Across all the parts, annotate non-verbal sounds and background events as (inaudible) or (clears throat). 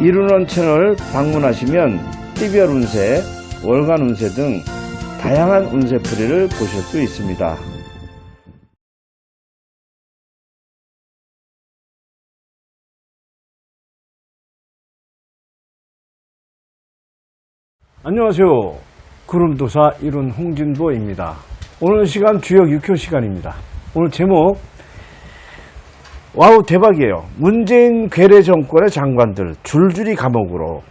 이루는 채널 방문하시면 TVR 운세, 월간 운세 등 다양한 운세풀이를 보실 수 있습니다. 안녕하세요. 구름도사 이룬 홍진보입니다. 오늘 시간 주역 6호 시간입니다. 오늘 제목 와우 대박이에요. 문재인 괴뢰 정권의 장관들 줄줄이 감옥으로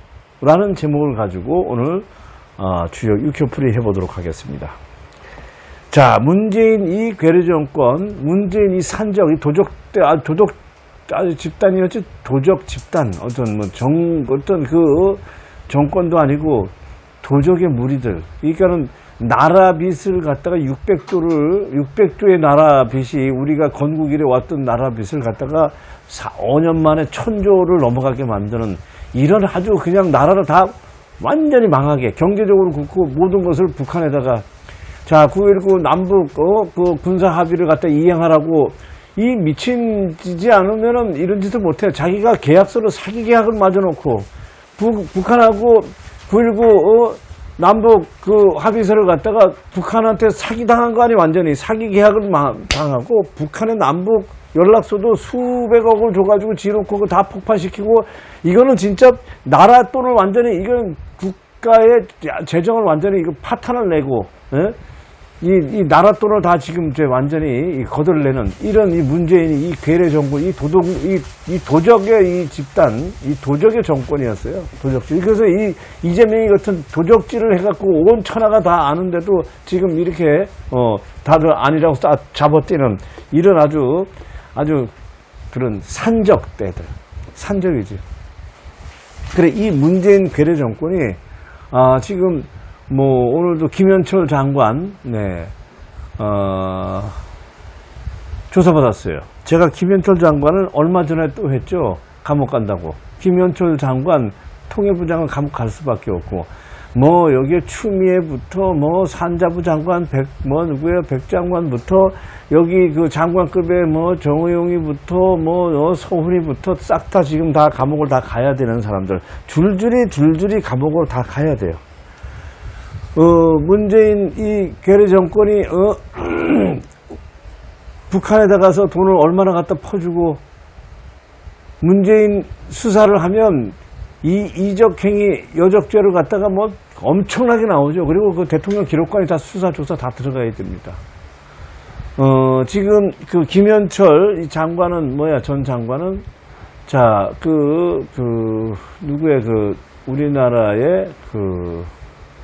라는 제목을 가지고 오늘 어, 주역 6호 풀이 해보도록 하겠습니다. 자, 문재인 이 괴뢰 정권, 문재인 이 산적, 이 도적, 아, 도적, 아주 집단이었지, 도적 집단, 어떤 뭐 정, 어떤 그 정권도 아니고 도적의 무리들. 그러니까는 나라 빚을 갖다가 600조를 600조의 나라 빚이 우리가 건국 이래 왔던 나라 빚을 갖다가 4, 5년 만에 천조를 넘어가게 만드는 이런 아주 그냥 나라를 다 완전히 망하게 경제적으로 굽고 모든 것을 북한에다가 자 9.19 남북 어, 그 군사 합의를 갖다 이행하라고 이 미친지 않으면은 이런 짓을 못해. 자기가 계약서를 사기 계약을 맞아놓고 북, 북한하고 9.19 어, 남북 그 합의서를 갖다가 북한한테 사기당한 거 아니 완전히 사기 계약을 마- 당하고 북한의 남북 연락소도 수백억을 줘가지고 지놓고 다 폭파시키고 이거는 진짜 나라 돈을 완전히 이건 국가의 재정을 완전히 이거 파탄을 내고 예? 이, 이 나라 돈을 다 지금 이제 완전히 이 거들내는 이런 이 문재인이 이 괴뢰 정권, 이 도덕, 이, 이 도적의 이 집단, 이 도적의 정권이었어요. 도적질. 그래서 이 이재명이 같은 도적질을 해갖고 온 천하가 다 아는데도 지금 이렇게 어 다들 아니라고 다 잡아뛰는 이런 아주 아주 그런 산적 때들, 산적이지. 그래 이 문재인 괴뢰 정권이 아 지금 뭐 오늘도 김현철 장관 네 어, 조사받았어요. 제가 김현철 장관을 얼마 전에 또 했죠. 감옥 간다고. 김현철 장관 통일부장은 감옥 갈 수밖에 없고 뭐 여기에 추미애부터 뭐 산자부 장관 백 뭐 누구야 백 장관부터 여기 그 장관급의 뭐 정의용이부터 뭐 어, 서훈이부터 싹 다 지금 다 감옥을 다 가야 되는 사람들 줄줄이 줄줄이 감옥으로 다 가야 돼요. 어, 문재인 이 괴뢰 정권이, 어, (clears throat) 북한에다 가서 돈을 얼마나 갖다 퍼주고, 문재인 수사를 하면 이 이적행위, 여적죄를 갖다가 뭐 엄청나게 나오죠. 그리고 그 대통령 기록관에 다 수사, 조사 다 들어가야 됩니다. 어, 지금 그 김현철 이 장관은 뭐야, 전 장관은 자, 그, 그, 누구의 그, 우리나라의 그,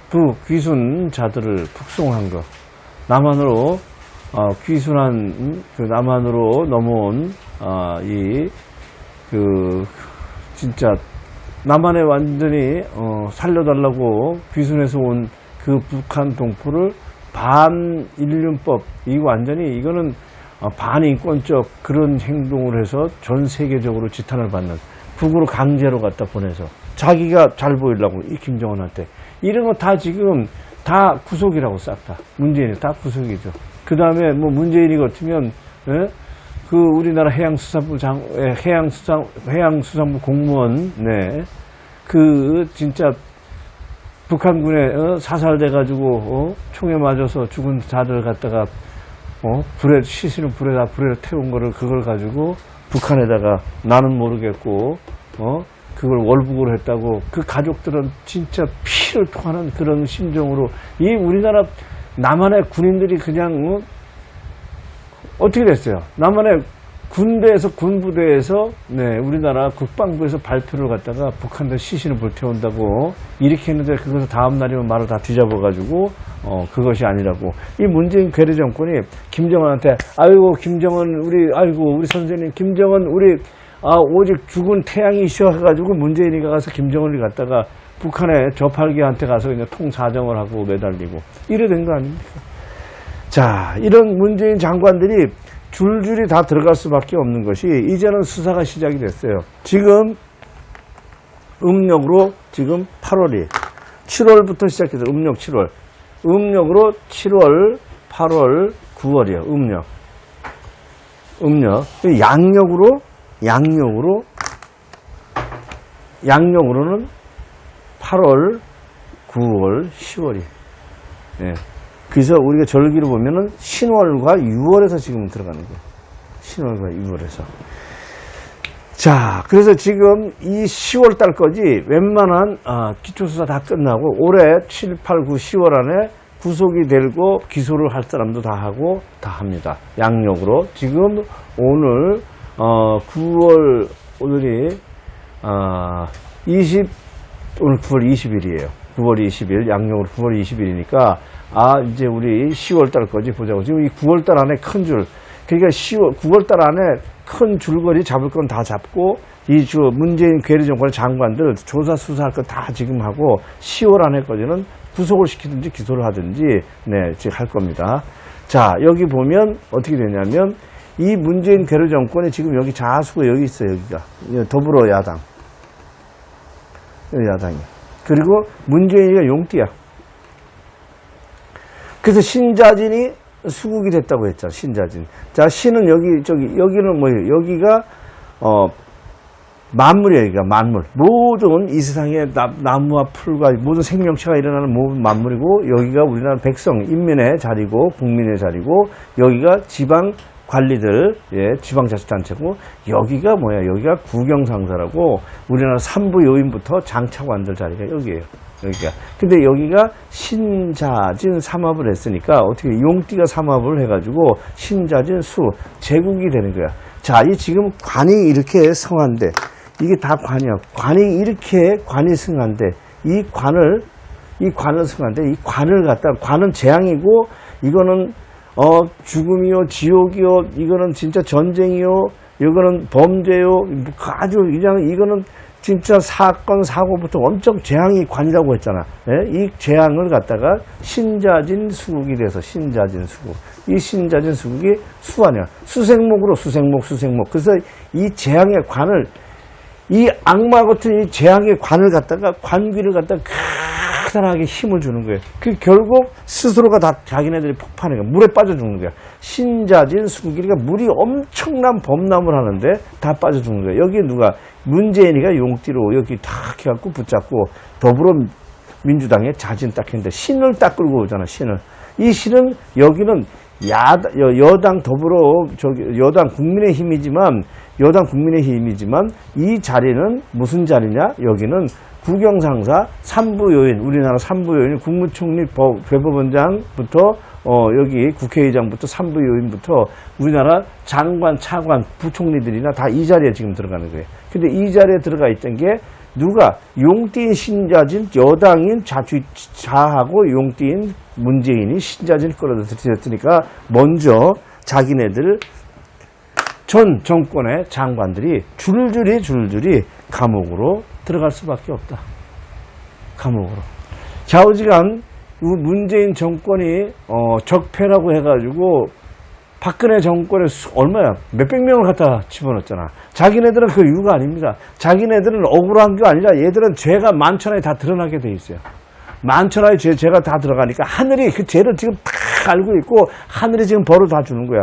부 귀순자들을 북송한 것 남한으로 어, 귀순한 음, 그 남한으로 넘어온 어, 이그 진짜 남한에 완전히 어, 살려달라고 귀순해서 온 그 북한 동포를 반인륜법 이거 완전히 이거는 어, 반인권적 그런 행동을 해서 전 세계적으로 지탄을 받는 북으로 강제로 갖다 보내서 자기가 잘 보이려고 이 김정은한테 이런 거 다 지금 다 구속이라고 싹다 문재인이 다 구속이죠. 그 다음에 뭐 문재인이 같으면 예? 그 우리나라 해양수산부 장 예, 해양수산 해양수산부 공무원 네 그 진짜 북한군에 어, 사살돼 가지고 어? 총에 맞아서 죽은 자들 갖다가 어? 불에 시신을 불에다 불에 태운 거를 그걸 가지고 북한에다가 나는 모르겠고 어? 그걸 월북으로 했다고 그 가족들은 진짜 피를 토하는 그런 심정으로 이 우리나라 남한의 군인들이 그냥 어? 어떻게 됐어요? 남한의 군대에서 군부대에서 네 우리나라 국방부에서 발표를 갖다가 북한들 시신을 불태운다고 이렇게 했는데 그것을 다음 날이면 말을 다 뒤잡아가지고 어 그것이 아니라고 이 문재인 괴뢰 정권이 김정은한테 아이고 김정은 우리 아이고 우리 선생님 김정은 우리 아 오직 죽은 태양이 있어가지고 문재인이 가서 김정은을 갖다가 북한의 저팔계한테 가서 그냥 통사정을 하고 매달리고 이래 된 거 아닙니까? 자, 이런 문재인 장관들이 줄줄이 다 들어갈 수밖에 없는 것이 이제는 수사가 시작이 됐어요. 지금 음력으로 지금 8월이 7월부터 시작해서 음력 7월. 음력으로 7월, 8월, 9월이에요. 음력. 음력. 양력으로 양력으로 양력으로는 8월, 9월, 10월이. 예. 그래서 우리가 절기를 보면은 신월과 6월에서 지금 들어가는 거예요. 신월과 6월에서. 자, 그래서 지금 이 10월 달까지 웬만한 아, 기초수사 다 끝나고 올해 7, 8, 9, 10월 안에 구속이 되고 기소를 할 사람도 다 하고 다 합니다. 양력으로. 지금 오늘 어, 9월 오늘이 아, 20 오늘 9월 20일이에요. 9월 20일 양력으로 9월 20일이니까 아 이제 우리 10월 달까지 보자고. 지금 이 9월 달 안에 큰 줄. 그러니까 10월 9월 달 안에 큰 줄거리 잡을 건 다 잡고 이 주 문재인 괴뢰 정권의 장관들 조사 수사할 거 다 지금 하고 10월 안에까지는 구속을 시키든지 기소를 하든지 네, 지금 할 겁니다. 자, 여기 보면 어떻게 되냐면 이 문재인 괴뢰 정권이 지금 여기 자수가 여기 있어요, 여기가. 이 더불어 야당. 야당이. 그리고 문재인이가 용띠야. 그래서 신자진이 수국이 됐다고 했잖아, 신자진. 자, 신은 여기, 저기, 여기는 뭐예요? 여기가, 어, 만물이에요, 여기가 만물. 모든 이 세상에 나, 나무와 풀과 모든 생명체가 일어나는 모든 만물이고, 여기가 우리나라 백성, 인민의 자리고, 국민의 자리고, 여기가 지방 관리들, 예, 지방자치단체고, 여기가 뭐야? 여기가 구경상사라고, 우리나라 삼부 요인부터 장차관들 자리가 여기에요. 여기가. 근데 여기가 신자진 삼합을 했으니까 어떻게 용띠가 삼합을 해가지고 신자진 수 제국이 되는 거야. 자, 이 지금 관이 이렇게 성한데 이게 다 관이야. 관이 이렇게 관이 승한데 이 관을 이 관을 승한데 이 관을 갖다 관은 재앙이고 이거는 어 죽음이요 지옥이요 이거는 진짜 전쟁이요 이거는 범죄요 뭐 아주 그냥 이거는 진짜 사건 사고부터 엄청 재앙이 관이라고 했잖아. 예? 이 재앙을 갖다가 신자진 수국이 돼서 신자진 수국. 이 신자진 수국이 수아냐 수생목으로 수생목 수생목. 그래서 이 재앙의 관을 이 악마 같은 이 재앙의 관을 갖다가 관귀를 갖다가 크다하게 힘을 주는 거예요. 그 결국 스스로가 다 자기네들이 폭발해 가 물에 빠져 죽는 거야. 신자진 수국이 그러니까 물이 엄청난 범람을 하는데 다 빠져 죽는 거야. 여기 누가 문재인이가 용띠로 여기 탁 해갖고 붙잡고 더불어 민주당의 자진 딱 했는데 신을 딱 끌고 오잖아 신을 이 신은 여기는 야, 여, 여당 더불어 저기 여당 국민의힘이지만 여당 국민의힘이지만 이 자리는 무슨 자리냐 여기는 국영상사 삼부 요인 우리나라 삼부 요인 국무총리 법, 대법원장부터 어, 여기 국회의장부터 삼부 요인부터 우리나라 장관 차관 부총리들이나 다 이 자리에 지금 들어가는 거예요. 근데 이 자리에 들어가 있던 게 누가 용띠인 신자진 여당인 자주 자하고 용띠인 문재인이 신자진 끌어들였으니까 먼저 자기네들 전 정권의 장관들이 줄줄이 줄줄이 감옥으로 들어갈 수밖에 없다. 감옥으로. 좌우지간 문재인 정권이 어, 적폐라고 해가지고 박근혜 정권에 수- 얼마야 몇백 명을 갖다 집어넣었잖아. 자기네들은 그 이유가 아닙니다. 자기네들은 억울한 게 아니라 얘들은 죄가 만천하에 다 드러나게 돼 있어요. 만천하의 죄, 죄가 다 들어가니까 하늘이 그 죄를 지금 다 알고 있고 하늘이 지금 벌을 다 주는 거야.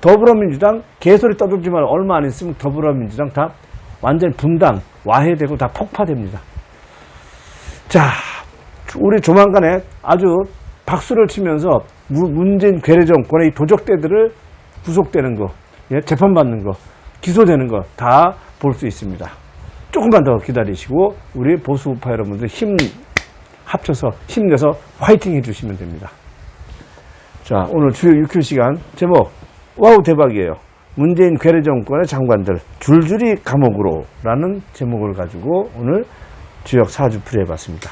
더불어민주당 개소리 떠들지만 얼마 안 있으면 더불어민주당 다 완전 분단, 와해되고 다 폭파됩니다. 자, 우리 조만간에 아주 박수를 치면서 무- 문재인 괴뢰 정권의 이 도적대들을 구속되는 거, 예, 재판받는 거, 기소되는 거 다 볼 수 있습니다. 조금만 더 기다리시고 우리 보수 우파 여러분들 힘 합쳐서 힘내서 화이팅 해주시면 됩니다. 자, 오늘 주요 6회 시간 제목 와우 대박이에요. 문재인 괴뢰 정권의 장관들 줄줄이 감옥으로 라는 제목을 가지고 오늘 주역 4주 풀이 해봤습니다.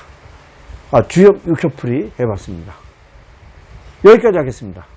아, 주역 6회 풀이 해봤습니다. 여기까지 하겠습니다.